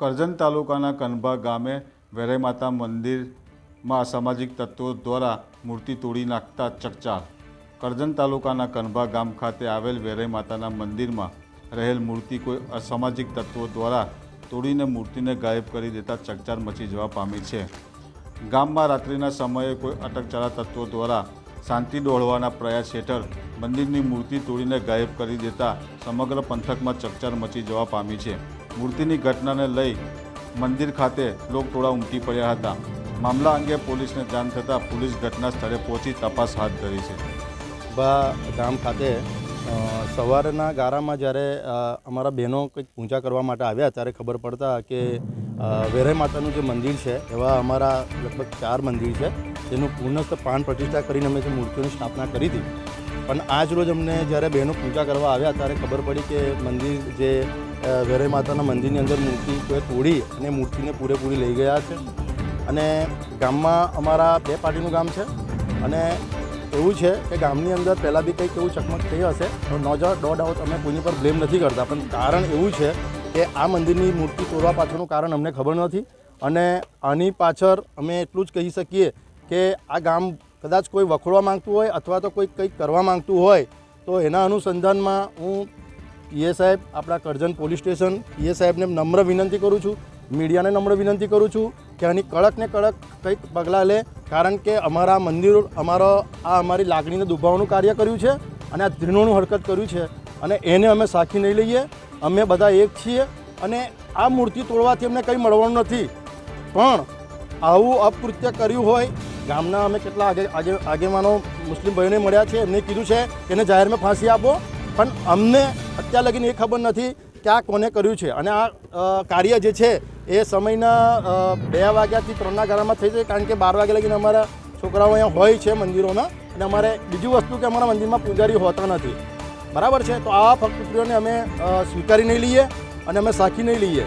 કરજણ તાલુકાના કનભા ગામે વેરાઈ માતા મંદિરમાં અસામાજિક તત્વો દ્વારા મૂર્તિ તોડી નાખતા ચકચાર. કરજણ તાલુકાના કનભા ગામ ખાતે આવેલ વેરાઈ માતાના મંદિરમાં રહેલ મૂર્તિ કોઈ અસામાજિક તત્વો દ્વારા તોડીને મૂર્તિને ગાયબ કરી દેતા ચકચાર મચી જવા પામી છે. ગામમાં રાત્રિના સમયે કોઈ અટકચારા તત્વો દ્વારા શાંતિ ડોળવાના પ્રયાસ હેઠળ મંદિરની મૂર્તિ તોડીને ગાયબ કરી દેતા સમગ્ર પંથકમાં ચકચાર મચી જવા પામી છે. મૂર્તિની ઘટનાને લઈ મંદિર ખાતે લોકટોળા ઉમટી પડ્યા હતા. મામલા અંગે પોલીસને જાણ થતાં પોલીસ ઘટના સ્થળે પહોંચી તપાસ હાથ ધરી છે. બા ગામ ખાતે સવારના ગારામાં જ્યારે અમારા બહેનો કંઈક પૂજા કરવા માટે આવ્યા ત્યારે ખબર પડતા કે વેરાય માતાનું જે મંદિર છે, એવા અમારા લગભગ ચાર મંદિર છે. તેનું પૂર્ણસ્થ પાન પ્રતિષ્ઠા કરીને અમે જે મૂર્તિઓની સ્થાપના કરી હતી પણ આજ રોજ અમને જ્યારે બહેનો પૂજા કરવા આવ્યા ત્યારે ખબર પડી કે મંદિર જે વેરે માતાના મંદિરની અંદર મૂર્તિ કોઈ તોડી અને મૂર્તિને પૂરેપૂરી લઈ ગયા છે. અને ગામમાં અમારા બે પાર્ટીનું ગામ છે અને એવું છે કે ગામની અંદર પહેલાં બી કંઈક એવું ચકમક થઈ હશે તો નો ડો ડાઉટ, અમે કોઈની પર બ્લેમ નથી કરતા. પણ કારણ એવું છે કે આ મંદિરની મૂર્તિ તોડવા પાછળનું કારણ અમને ખબર નથી અને આની પાછળ અમે એટલું જ કહી શકીએ કે આ ગામ કદાચ કોઈ વખોડવા માંગતું હોય અથવા તો કોઈ કંઈક કરવા માંગતું હોય, તો એના અનુસંધાનમાં હું પીએ સાહેબ આપણા કરજણ પોલીસ સ્ટેશન પીએ સાહેબને નમ્ર વિનંતી કરું છું, મીડિયાને નમ્ર વિનંતી કરું છું કે આની કડકને કડક કંઈક પગલાં લે, કારણ કે અમારા મંદિર, અમારો, આ અમારી લાગણીને દુભાવવાનું કાર્ય કર્યું છે અને આ ધીણોનું હરકત કર્યું છે અને એને અમે સાખી નહીં લઈએ, અમે બધા એક છીએ અને આ મૂર્તિ તોડવાથી અમને કંઈ મળવાનું નથી. પણ આવું અપકૃત્ય કર્યું હોય ગામના અમે કેટલા આગે આગે આગેવાનો મુસ્લિમ ભાઈઓને મળ્યા છે, એમને કીધું છે કે એને જાહેરમાં ફાંસી આપો. પણ અમને અત્યાર લગીને એ ખબર નથી કે આ કોને કર્યું છે. અને આ કાર્ય જે છે એ સમયના બે વાગ્યાથી ત્રણના ગાળામાં થઈ જાય કારણ કે બાર વાગ્યા લગીને અમારા છોકરાઓ અહીંયા હોય છે મંદિરોમાં અને અમારે બીજું વસ્તુ કે અમારા મંદિરમાં પૂજારી હોતા નથી. બરાબર છે? તો આવા ફકૃતિઓને અમે સ્વીકારી નહીં લઈએ અને અમે સાખી નહીં લઈએ.